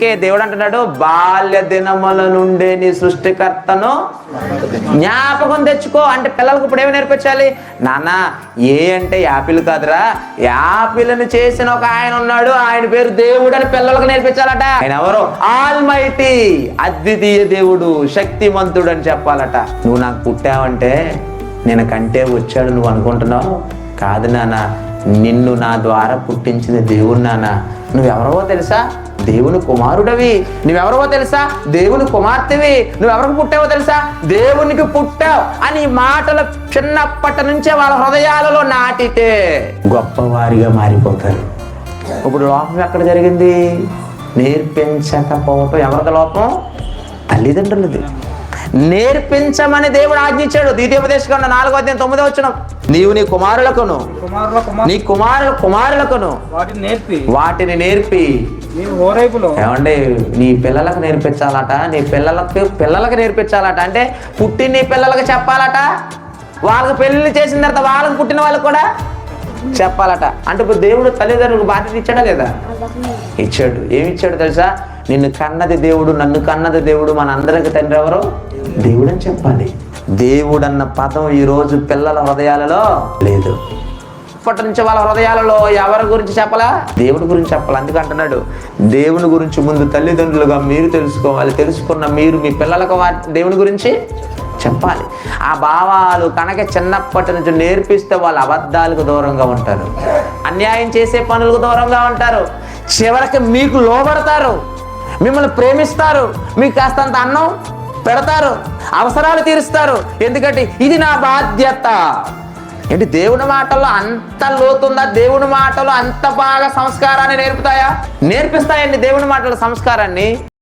అందుకే దేవుడు అంటున్నాడు బాల్య దినముల నుండే నీ సృష్టికర్తను జ్ఞాపకం తెచ్చుకో. అంటే పిల్లలకు ఇప్పుడు ఏమి నేర్పించాలి? నాన్న ఏ అంటే యాపిల్ కాదురా. యాపిల్ని చేసిన ఒక ఆయన ఉన్నాడు. ఆయన పేరు దేవుడు అని పిల్లలకు నేర్పించాలట. ఆయన ఎవరు? ఆల్మైటీ అద్వితీయ దేవుడు శక్తిమంతుడు అని చెప్పాలట. నువ్వు నాకు పుట్టావంటే నేను కంటే వచ్చాడు నువ్వు అనుకుంటున్నావు? కాదు నాన్న నిన్ను నా ద్వారా పుట్టించిన దేవుడు నాన్న. నువ్వెవరవో తెలుసా? దేవుని కుమారుడవి. నువ్వెవరవో తెలుసా? దేవుని కుమార్తెవి. నువ్వెవరికి పుట్టావో తెలుసా? దేవునికి పుట్టావు అని మాటలు చిన్నప్పటి నుంచే వాళ్ళ హృదయాలలో నాటితే గొప్పవారిగా మారిపోతారు. ఇప్పుడు లోపం ఎక్కడ జరిగింది? నేర్పించకపోవటం ఎవరిది లోపం? తల్లిదండ్రులది. నేర్పించమని దేవుడు ఆజ్ఞించాడు ద్వితీయోపదేశం నాలుగో అధ్యాయం తొమ్మిదో వచ్చిన నీవు నీ కుమారులకును కుమారుల కుమార్ నీ కుమారుల కుమారులకును వాటిని నేర్పి. ఏమండి నీ పిల్లలకు నేర్పించాలట నీ పిల్లలకు పిల్లలకు నేర్పించాలట అంటే పుట్టి నీ పిల్లలకు చెప్పాలట. వాళ్ళకి పెళ్ళి చేసిన తర్వాత వాళ్ళకి పుట్టిన వాళ్ళకి కూడా చెప్పాలట. అంటే ఇప్పుడు దేవుడు తల్లిదండ్రులకు బాధ్యత ఇచ్చాడా లేదా? ఇచ్చాడు. ఏమి ఇచ్చాడు తెలుసా? నిన్ను కన్నది దేవుడు నన్ను కన్నది దేవుడు మన అందరికి తండ్రి ఎవరు? దేవుడు అని చెప్పాలి. దేవుడు అన్న పదం ఈరోజు పిల్లల హృదయాలలో లేదు. ఇప్పటి నుంచి వాళ్ళ హృదయాలలో ఎవరి గురించి చెప్పాలా? దేవుడి గురించి చెప్పాలి. అందుకే అంటున్నాడు దేవుని గురించి ముందు తల్లిదండ్రులుగా మీరు తెలుసుకోవాలి. తెలుసుకున్న మీరు మీ పిల్లలకు దేవుని గురించి చెప్పాలి. ఆ భావాలు కనుక చిన్నప్పటి నుంచి నేర్పిస్తే వాళ్ళు అబద్ధాలకు దూరంగా ఉంటారు. అన్యాయం చేసే పనులకు దూరంగా ఉంటారు. చివరికి మీకు లోబడతారు. మిమ్మల్ని ప్రేమిస్తారు. మీకు కాస్తంత అన్నం పెడతారు. అవసరాలు తీరుస్తారు. ఎందుకంటే ఇది నా బాధ్యత. ఏంటి దేవుని మాటల్లో అంత లోతుందా? దేవుని మాటలు అంత బాగా సంస్కారాన్ని నేర్పుతాయా? నేర్పిస్తాయండి దేవుని మాటల సంస్కారాన్ని.